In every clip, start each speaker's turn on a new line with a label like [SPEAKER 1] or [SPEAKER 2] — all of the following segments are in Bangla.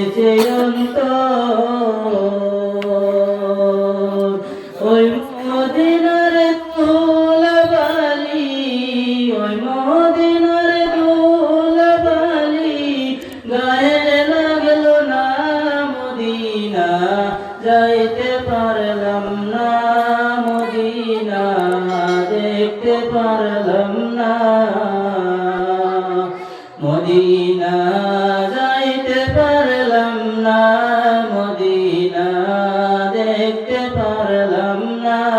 [SPEAKER 1] অন্তর। ওই মদিনার দোলাবালি, ওই মদিনার দোলাবালি গায়ে লাগল না মদিনা, যাইতে পারলাম না মদিনা, দেখতে পারলাম না।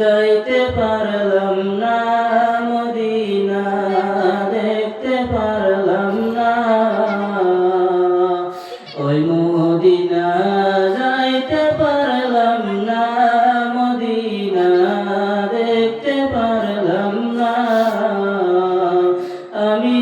[SPEAKER 1] যাইতে পারলাম না, মদিনা দেখতে পারলাম না। ওই মদিনা যাইতে পারলাম না, মদিনা দেখতে পারলাম না। আমি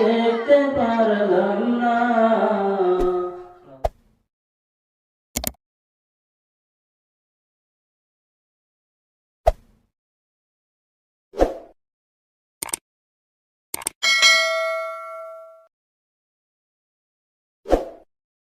[SPEAKER 1] দেখতে পারলাম